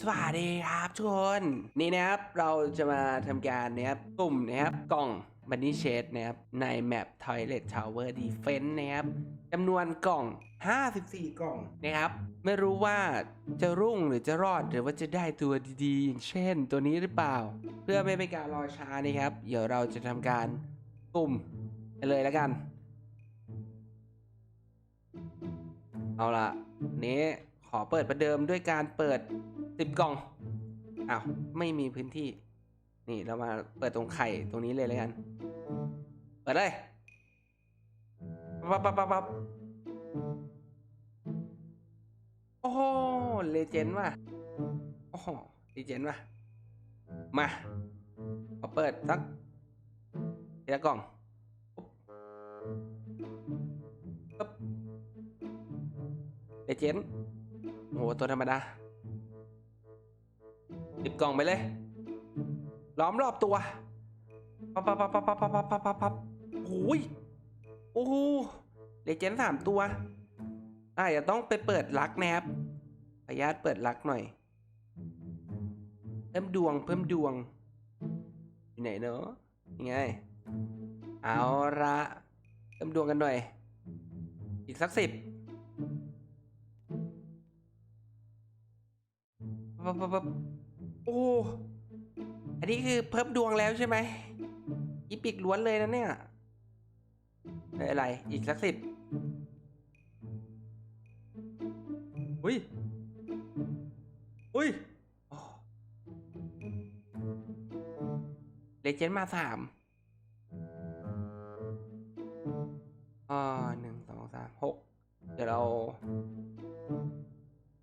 สวัสดีครับทุกคนนี่นะครับเราจะมาทำการนะครับกลุ่มนะครับกล่องบันนี่เชดนะครับในแมป Toilet Tower Defense นะครับจำนวนกล่อง 54 กล่องนะครับ ไม่รู้ว่าจะรุ่งหรือจะรอดหรือว่าจะได้ตัวดีๆ อย่างเช่นตัวนี้หรือเปล่า เพื่อไม่เป็นการรอช้านะครับ เดี๋ยวเราจะทำการกลุ่มกันเลยแล้วกัน เอาละนี้ข อเปิดประเดิมด้วยการเปิดสิบกล่อง อ้าว ไม่มีพื้นที่ นี่เรามาเปิดตรงไข่ตรงนี้เลยแล้วกัน เปิดเลยปั๊บปั๊บปั๊บปั๊บโอ้โหเลเจนด์ว่ะ โอ้โหเลเจนด์ว่ะ มาขอเปิดสักทีละกล่องปึ๊บเลเจนด์ โหตัวธรรมดาสิบกล่องไปเลยล้อมรอบตัวปั๊บปั๊บปั๊บปั๊บปั๊บปั๊บปั๊บปั๊บปับโอ้ยโอ้โหเลเจนด์สามตัวอะอย่าต้องไปเปิดลักนะครับขออนุญาตเปิดลักหน่อย เพิ่มดวงเพิ่มดวง อยู่ไหนเนอะยังไง เอาละเพิ่มดวงกันหน่อย อีกสักสิบ โอ้ อันนี้คือเพิ่มดวงแล้วใช่ไหมอีปิกล้วนเลยนะเนี่ยไม่เป็นไรอีกสักสิบอุ้ย อุ้ยเลเจนด์มาสามอ่าหนึ่งสองสามหกเดี๋ยวเรา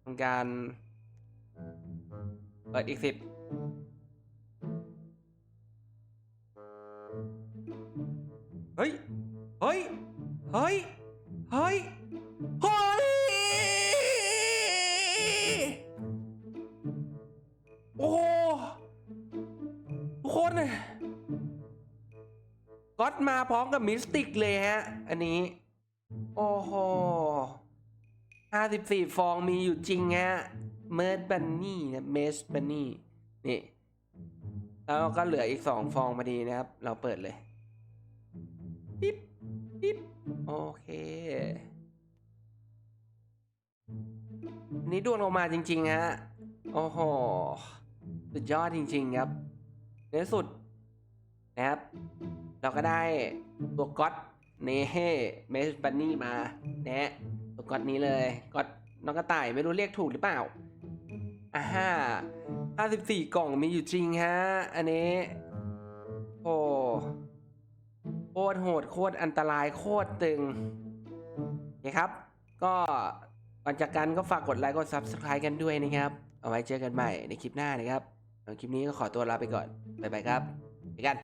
ทำการ เปิดอีกสิบเฮ้ย เฮ้ย เฮ้ย เฮ้ย เฮ้ย โอ้โหทุกคนก็อดมาพร้อมกับมิสติกเลยฮะ อันนี้ โอ้โหห้าสิบสี่ฟองมีอยู่จริงฮะ เมิร์ดบันนี่นะเมสบันนี่นี่แล้วก็เหลืออีกสองฟองพอดีนะครับ เราเปิดเลยปิ๊บปิ๊บโอเคนนี้ดวงลงมาจริง ๆ ฮะ โอ้โห สุดยอดจริง ๆ ครับ ในสุดนะครับ เราก็ได้ตัวก๊อตเนเฮ่เมสบันนี่มา นะ ตัวก๊อตนี้เลยก๊อตน้องกระต่ายไม่รู้เรียกถูกหรือเปล่า อ่าฮ่าห้าสิบสี่กล่องมีอยู่จริงฮะ อันนี้ โอ้โคตรโหดโคตรอันตรายโคตรตึงโอเคครับ ก็ก่อนจากกันก็ฝากกดไลค์กด Subscribe กันด้วยนะครับ เอาไว้เจอกันใหม่ในคลิปหน้านะครับสำหรับคลิปนี้ก็ขอตัวลาไปก่อน บ๊ายบายครับไปกัน